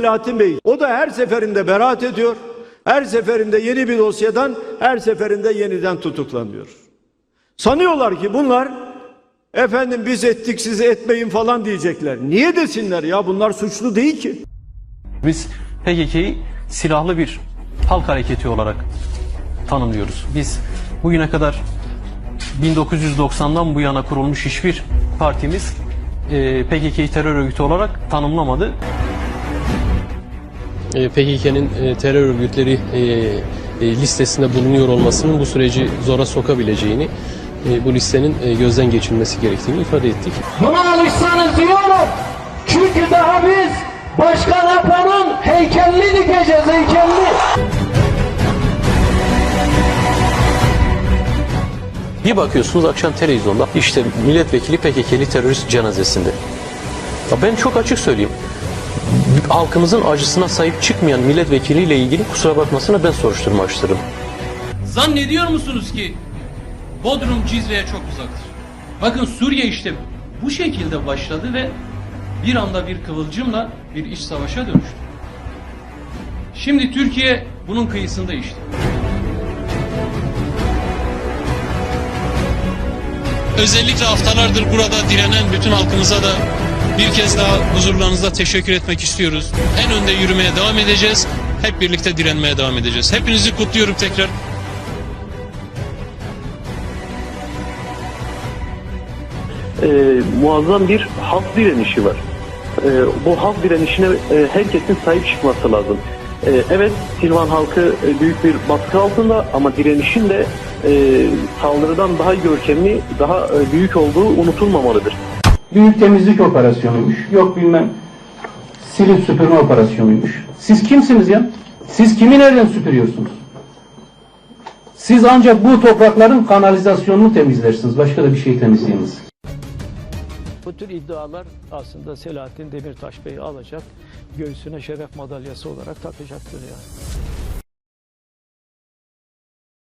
Selahattin Bey o da her seferinde beraat ediyor. Her seferinde yeni bir dosyadan her seferinde yeniden tutuklanıyor. Sanıyorlar ki bunlar efendim biz ettik siz etmeyin falan diyecekler. Niye desinler ya bunlar suçlu değil ki. Biz PKK'yı silahlı bir halk hareketi olarak tanımlıyoruz. Biz bugüne kadar 1990'dan bu yana kurulmuş hiçbir partimiz e, PKK'yı terör örgütü olarak tanımlamadı. E, PKK'nın e, terör örgütleri e, e, listesinde bulunuyor olmasının bu süreci zora sokabileceğini, e, bu listenin e, gözden geçirilmesi gerektiğini ifade ettik. Buna alışsanız diyorum. Çünkü daha biz Başkan Apo'nun heykelini dikeceğiz heykelini. Bir bakıyorsunuz akşam televizyonda işte milletvekili PKK'li terörist cenazesinde. Ya ben çok açık söyleyeyim. Halkımızın acısına sahip çıkmayan milletvekiliyle ilgili kusura bakmasına ben soruşturma açtırırım. Zannediyor musunuz ki Bodrum Cizre'ye çok uzaktır? Bakın Suriye işte bu şekilde başladı ve bir anda bir kıvılcımla bir iç savaşa dönüştü. Şimdi Türkiye bunun kıyısında işte. Özellikle haftalardır burada direnen bütün halkımıza da bir kez daha huzurlarınızda teşekkür etmek istiyoruz. En önde yürümeye devam edeceğiz. Hep birlikte direnmeye devam edeceğiz. Hepinizi kutluyorum tekrar. e, muazzam bir halk direnişi var. E, bu halk direnişine e, herkesin sahip çıkması lazım. E, evet Silvan halkı e, büyük bir baskı altında ama direnişin de e, saldırıdan daha görkemli, daha e, büyük olduğu unutulmamalıdır. Büyük temizlik operasyonuymuş. Yok bilmem silip süpürme operasyonuymuş. Siz kimsiniz ya? Siz kimi nereden süpürüyorsunuz? Siz ancak bu toprakların kanalizasyonunu temizlersiniz. Başka da bir şey temizleyemezsiniz. Bu tür iddialar aslında Selahattin Demirtaş Bey'i alacak, göğsüne şeref madalyası olarak takacaktır yani.